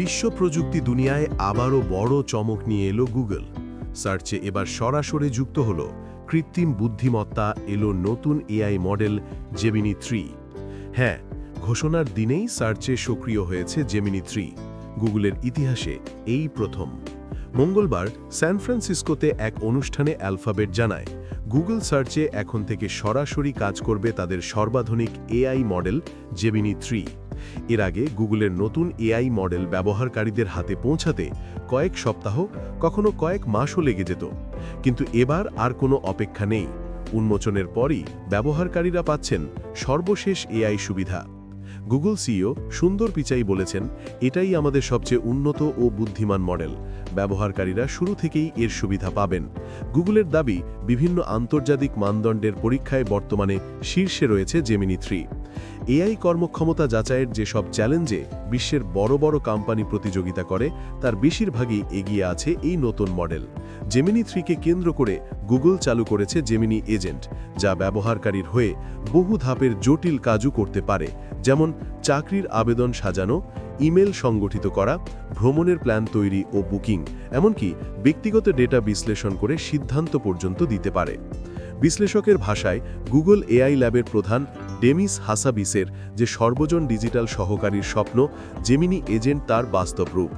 বিশ্ব প্রযুক্তি দুনিয়ায় আবারও বড় চমক নিয়ে এলো গুগল। সার্চে এবার সরাসরি যুক্ত হলো কৃত্রিম বুদ্ধিমত্তা, এলো নতুন এআই মডেল জেমিনি থ্রি হ্যাঁ ঘোষণার দিনেই সার্চে সক্রিয় হয়েছে জেমিনি থ্রি গুগলের ইতিহাসে এই প্রথম। মঙ্গলবার স্যান ফ্রান্সিসকোতে এক অনুষ্ঠানে অ্যালফাবেট জানায়, গুগল সার্চে এখন থেকে সরাসরি কাজ করবে তাদের সর্বাধুনিক এআই মডেল জেমিনি থ্রি এর আগে গুগলের নতুন এআই মডেল ব্যবহারকারীদের হাতে পৌঁছাতে কয়েক সপ্তাহ, কখনো কয়েক মাসও লেগে যেত। কিন্তু এবার আর কোনো অপেক্ষা নেই। উন্মোচনের পরই ব্যবহারকারীরা পাচ্ছেন সর্বশেষ এআই সুবিধা। গুগল সিইও সুন্দর পিচাই বলেছেন, এটাই আমাদের সবচেয়ে উন্নত ও বুদ্ধিমান মডেল। ব্যবহারকারীরা শুরু থেকেই এর সুবিধা পাবেন। গুগলের দাবি, বিভিন্ন আন্তর্জাতিক মানদণ্ডের পরীক্ষায় বর্তমানে শীর্ষে রয়েছে জেমিনি থ্রি এআই কর্মক্ষমতা যাচাইয়ের যেসব চ্যালেঞ্জে বিশ্বের বড় বড় কোম্পানি প্রতিযোগিতা করে, তার বেশিরভাগই এগিয়ে আছে এই নতুন মডেল। জেমিনি থ্রিকে কেন্দ্র করে গুগল চালু করেছে জেমিনি এজেন্ট যা ব্যবহারকারীর হয়ে বহু ধাপের জটিল কাজও করতে পারে, যেমন চাকরির আবেদন সাজানো, ইমেল সংগঠিত করা, ভ্রমণের প্ল্যান তৈরি ও বুকিং, এমনকি ব্যক্তিগত ডেটা বিশ্লেষণ করে সিদ্ধান্ত পর্যন্ত দিতে পারে। বিশ্লেষকের ভাষায় গুগল এআই ল্যাবের প্রধান ডেমিস হাসাবিসের যে সর্বজন ডিজিটাল সহকারীর স্বপ্ন, জেমিনি এজেন্ট তার বাস্তব রূপ।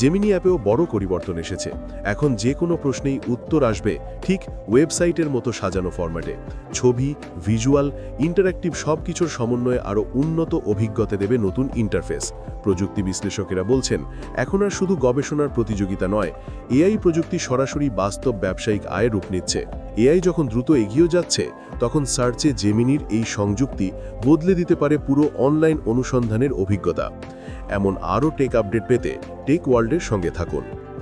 জেমিনি অ্যাপেও বড় পরিবর্তন এসেছে। এখন যে কোনো প্রশ্নেই উত্তর আসবে ঠিক ওয়েবসাইটের মতো সাজানো ফরম্যাটে। ছবি, ভিজুয়াল, ইন্টারঅ্যাক্টিভ সব কিছুর সমন্বয়ে আরও উন্নত অভিজ্ঞতা দেবে নতুন ইন্টারফেস। প্রযুক্তি বিশ্লেষকেরা বলছেন, এখন আর শুধু গবেষণার প্রতিযোগিতা নয়, এআই প্রযুক্তি সরাসরি বাস্তব ব্যবসায়িক আয়ের রূপ নিচ্ছে। এআই যখন দ্রুত এগিয়েও যাচ্ছে তখন সার্চে জেমিনির এই সংযুক্তি বদলে দিতে পারে পুরো অনলাইন অনুসন্ধানের অভিজ্ঞতা। এমন আরও টেক আপডেট পেতে টেক ওয়ার্ল্ডের সঙ্গে থাকুন।